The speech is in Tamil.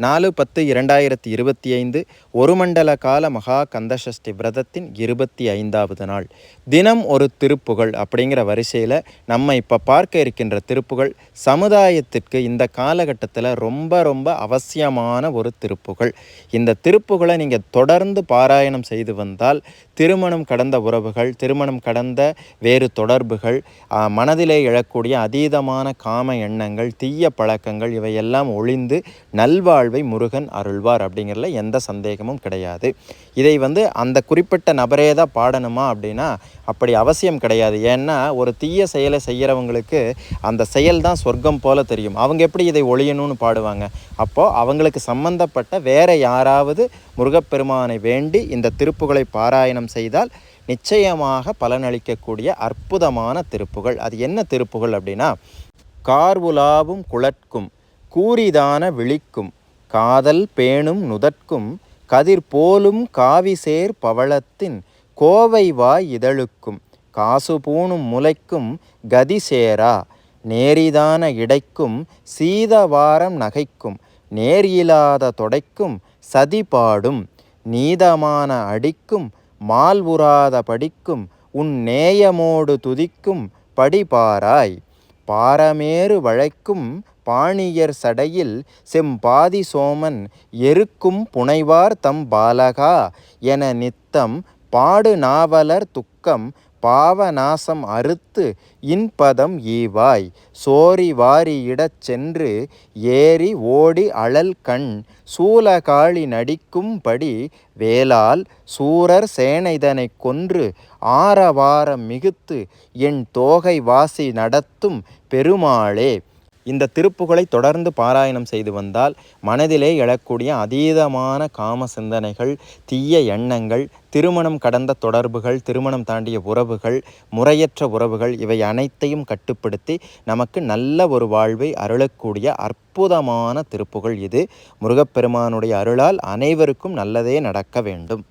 நாலு பத்து இரண்டாயிரத்தி இருபத்தி ஐந்து ஒரு மண்டல கால மகா கந்தசஷ்டி விரதத்தின் இருபத்தி ஐந்தாவது நாள். தினம் ஒரு திருப்புகழ் அப்படிங்கிற வரிசையில் நம்ம இப்போ பார்க்க இருக்கின்ற திருப்புகழ் சமுதாயத்திற்கு இந்த காலகட்டத்தில் ரொம்ப ரொம்ப அவசியமான ஒரு திருப்புகழ். இந்த திருப்புகளை நீங்கள் தொடர்ந்து பாராயணம் செய்து வந்தால் திருமணம் கடந்த உறவுகள் திருமணம் கடந்த வேறு தொடர்புகள் மனதிலே எழக்கூடிய அதீதமான காம எண்ணங்கள் தீய பழக்கங்கள் இவையெல்லாம் ஒளிந்து நல்வாழ் முருகன் அருள்வார் அப்படிங்கிறதுல எந்த சந்தேகமும் கிடையாது. இதை வந்து அந்த குறிப்பிட்ட நபரே தான் பாடணுமா அப்படின்னா அப்படி அவசியம் கிடையாது. ஏன்னா ஒரு தீய செயலை செய்கிறவங்களுக்கு அந்த செயல் தான் சொர்க்கம் போல தெரியும். அவங்க எப்படி இதை ஒழியணும்னு பாடுவாங்க? அப்போது அவங்களுக்கு சம்பந்தப்பட்ட வேற யாராவது முருகப்பெருமானை வேண்டி இந்த திருப்புகளை பாராயணம் செய்தால் நிச்சயமாக பலனளிக்கக்கூடிய அற்புதமான திருப்புகள். அது என்ன திருப்புகள் அப்படின்னா கார்வுலாவும் குளற்கும் கூரிதான விழிக்கும் காதல் பேணும் நுதற்கும் கதிர் போலும் காவிசேர் பவளத்தின் கோவை வாய் இதழுக்கும். காசு பூணும் முலைக்கும் கதி சேரா. நேரிதான இடைக்கும் சீதவாரம் நகைக்கும். நேரியிலாத தொடைக்கும் சதி பாடும். நீதமான அடிக்கும் மால்வுறாத படிக்கும். உன் நேயமோடு துதிக்கும் படிபாராய் பாரமேறு வழைக்கும் பாணியர் சடையில் செம்பாதி சோமன் எருக்கும் புனைவார் தம் பாலகா என நித்தம் பாடு நாவலர் துக்கம் பாவநாசம் அறுத்து இன்பதம் ஈவாய். சோரி வாரியிடச் சென்று ஏறி ஓடி அழல் கண் சூலகாளி நடிக்கும்படி வேலால் சூரர் சேனைதனை கொன்று ஆரவாரம் மிகுத்து என் தோகை வாசி நடத்தும் பெருமாளே. இந்த திருப்புகளை தொடர்ந்து பாராயணம் செய்து வந்தால் மனதிலே எழக்கூடிய அதீதமான காம சிந்தனைகள் தீய எண்ணங்கள் திருமணம் கடந்த தொடர்புகள் திருமணம் தாண்டிய உறவுகள் முறையற்ற உறவுகள் இவை அனைத்தையும் கட்டுப்படுத்தி நமக்கு நல்ல ஒரு வாழ்வை அருளக்கூடிய அற்புதமான திருப்புகள் இது. முருகப்பெருமானுடைய அருளால் அனைவருக்கும் நல்லதே நடக்க வேண்டும்.